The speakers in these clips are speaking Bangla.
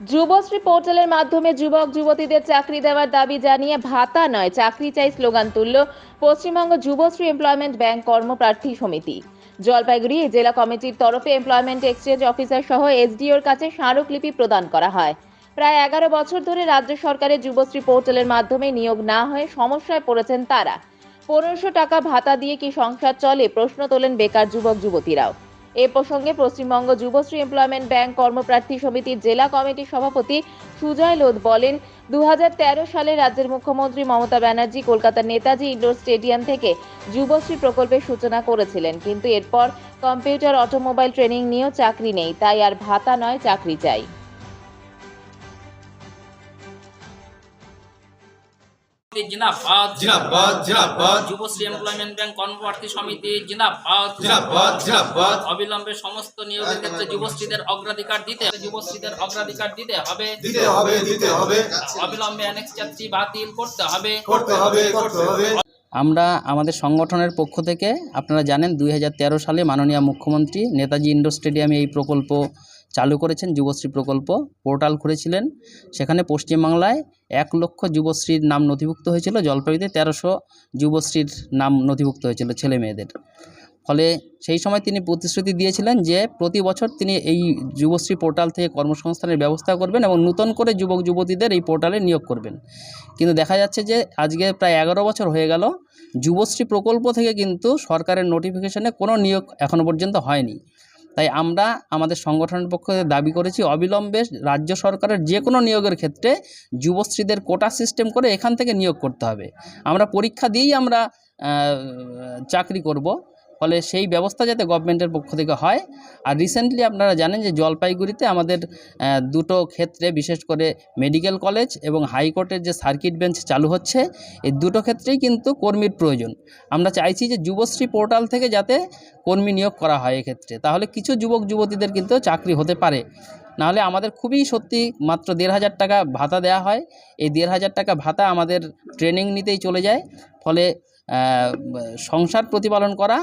যুবশ্রী পোর্টালের মাধ্যমে যুবক, যুবতীদের চাকরি দেওয়ার দাবি জানিয়ে ভাতা নয়, চাকরি চাই স্লোগান তুলল পশ্চিমবঙ্গ যুবশ্রী এমপ্লয়মেন্ট ব্যাংক কর্মপ্রার্থী সমিতি। জলপাইগুড়ি জেলা কমিটির তরফে এমপ্লয়মেন্ট এক্সচেঞ্জ অফিসার সহ এসডিওর কাছে স্মারকলিপি প্রদান করা হয়। প্রায় এগারো বছর ধরে রাজ্য সরকারের যুবশ্রী পোর্টালের মাধ্যমে নিয়োগ না হয়ে সমস্যায় পড়েছেন তারা। পনেরোশো টাকা ভাতা দিয়ে কি সংসার চলে? প্রশ্ন তোলেন বেকার যুবক, যুবতীরাও। এ প্রসঙ্গে পশ্চিমবঙ্গ যুবশ্রী এমপ্লয়মেন্ট ব্যাংক কর্মপ্রার্থী সমিতির জেলা কমিটির সভাপতি সুজয় লোধ বলেন দু হাজার তেরো সালে রাজ্যের মুখ্যমন্ত্রী মমতা ব্যানার্জি, কলকাতার নেতাজি ইন্ডোর স্টেডিয়াম থেকে যুবশ্রী প্রকল্পের সূচনা করেছিলেন। কিন্তু এরপর কম্পিউটার, অটোমোবাইল ট্রেনিং নিয়েও চাকরি নেই, তাই আর ভাতা নয়, চাকরি চাই। জিনাবাদ জিনাবাদ জিনাবাদ যুবশ্রী এমপ্লয়মেন্ট ব্যাংক কর্মপ্রার্থী সমিতি জিনাবাদ জিনাবাদ জিনাবাদ অবিলম্বে সমস্ত নিয়োগের ক্ষেত্রে যুবশ্রীদের অগ্রাধিকার দিতে যুবশ্রীদের অগ্রাধিকার দিতে হবে। দিতে হবে দিতে হবে। অবিলম্বে চাকরি বাতিল করতে হবে। করতে হবে করতে হবে। আমরা আমাদের সংগঠনের পক্ষ থেকে আপনারা জানেন দুই হাজার তেরো সালে মাননীয় মুখ্যমন্ত্রী নেতাজি ইন্ডোর স্টেডিয়ামে এই প্রকল্প চালু করেছেন যুবশ্রী প্রকল্প। পোর্টাল খুলেছিলেন। সেখানে পশ্চিমবাংলায় এক লক্ষ যুবশ্রীর নাম নথিভুক্ত হয়েছিল। জলপাইগুড়িতে তেরোশো যুবশ্রীর নাম নথিভুক্ত হয়েছিল ছেলে মেয়েদের। ফলে সেই সময় তিনি প্রতিশ্রুতি দিয়েছিলেন যে প্রতি বছর তিনি এই যুবশ্রী পোর্টাল থেকে কর্মসংস্থানের ব্যবস্থা করবেন এবং নতুন করে যুবক যুবতীদের এই পোর্টালে নিয়োগ করবেন। কিন্তু দেখা যাচ্ছে যে আজকে প্রায় এগারো বছর হয়ে গেল। যুবশ্রী প্রকল্প থেকে কিন্তু সরকারের নোটিফিকেশনে কোনো নিয়োগ এখনও পর্যন্ত হয়নি। তাই আমরা আমাদের সংগঠনের পক্ষ থেকে দাবি করেছি, অবিলম্বে রাজ্য সরকারের যে কোনো নিয়োগের ক্ষেত্রে যুবশ্রীদের কোটা সিস্টেম করে এখান থেকে নিয়োগ করতে হবে। আমরা পরীক্ষা দিয়েই আমরা চাকরি করব। ফলে সেই ব্যবস্থা যাতে গভর্নমেন্টের পক্ষ থেকে হয়। আর রিসেন্টলি আপনারা জানেন যে জলপাইগুড়িতে আমাদের দুটো ক্ষেত্রে বিশেষ করে মেডিকেল কলেজ এবং হাইকোর্টের যে সার্কিট বেঞ্চ চালু হচ্ছে, এই দুটো ক্ষেত্রেই কিন্তু কর্মীর প্রয়োজন। আমরা চাইছি যে যুবশ্রী পোর্টাল থেকে যাতে কর্মী নিয়োগ করা হয় এক্ষেত্রে। তাহলে কিছু যুবক যুবতীদের কিন্তু চাকরি হতে পারে। নাহলে আমাদের খুবই সত্যি মাত্র দেড় হাজার টাকা ভাতা দেওয়া হয়। এই দেড় হাজার টাকা ভাতা আমাদের ট্রেনিং নিতেই চলে যায়। ফলে সংসার প্রতিপালন করা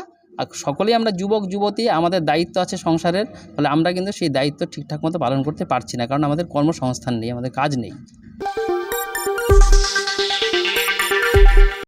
সকলেই আমরা যুবক, যুবতী, আমাদের দায়িত্ব আছে সংসারের ফলে আমরা কিন্তু সেই দায়িত্ব ঠিকঠাক মতো পালন করতে পারছি না, কারণ আমাদের কর্মসংস্থান নেই, আমাদের কাজ নেই।